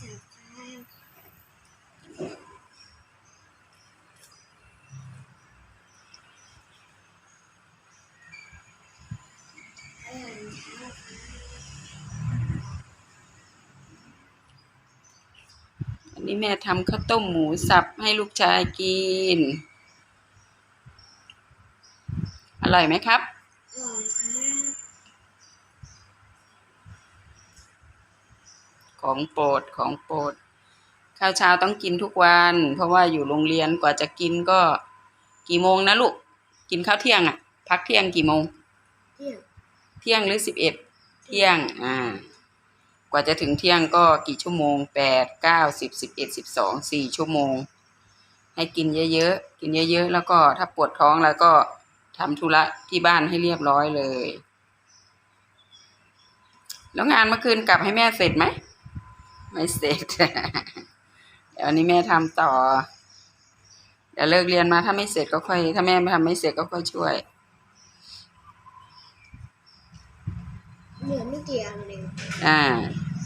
จับอันนี้แม่ทำข้าวต้มหมูสับให้ลูกชายกิน อร่อยไหมครับ อร่อยครับ ของโปรดของโปรดข้าวเช้าต้องกินทุกวัน เพราะว่าอยู่โรงเรียนกว่าจะกินก็กี่โมงนะลูก กินข้าวเที่ยงอะพักเที่ยงกี่โมง เที่ยงเที่ยงหรือสิบเอ็ดเที่ยงอ่ากว่าจะถึงเที่ยงก็กี่ชั่วโมงแปดเก้าสิบสิบเอ็ดสิบสองสี่ชั่วโมง ให้กินเยอะๆกินเยอะๆ แล้วก็ถ้าปวดท้องแล้วก็ทำธุระที่บ้านให้เรียบร้อยเลย แล้วงานเมื่อคืนกลับให้แม่เสร็จไหม ไม่เสร็จ เดี๋ยววันนี้แม่ทำต่อ เดี๋ยวเลิกเรียนมาถ้าไม่เสร็จก็ค่อย ถ้าแม่ไม่ทำไม่เสร็จก็ค่อยช่วย เหลือไม่กี่อันเองอ่า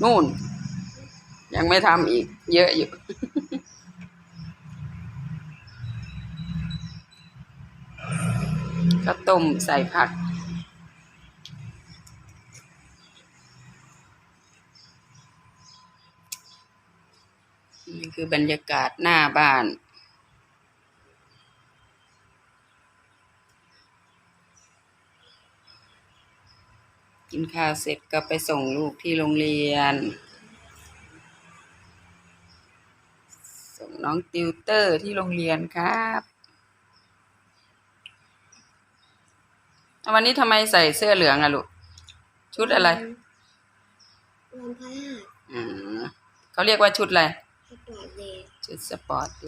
นู่น ยังไม่ทำอีก เยอะอยู่ก็ต้มใส่ผัก นี่คือบรรยากาศหน้าบ้าน กินข้าวเสร็จก็ไปส่งลูกที่โรงเรียน ส่งน้องติวเตอร์ที่โรงเรียนครับเอาวันนี้ทำไมใส่เสื้อเหลืองอะลูก ชุดอะไรวันพฤหัสอืมเขาเรียกว่าชุดอะไร สปอร์ตเด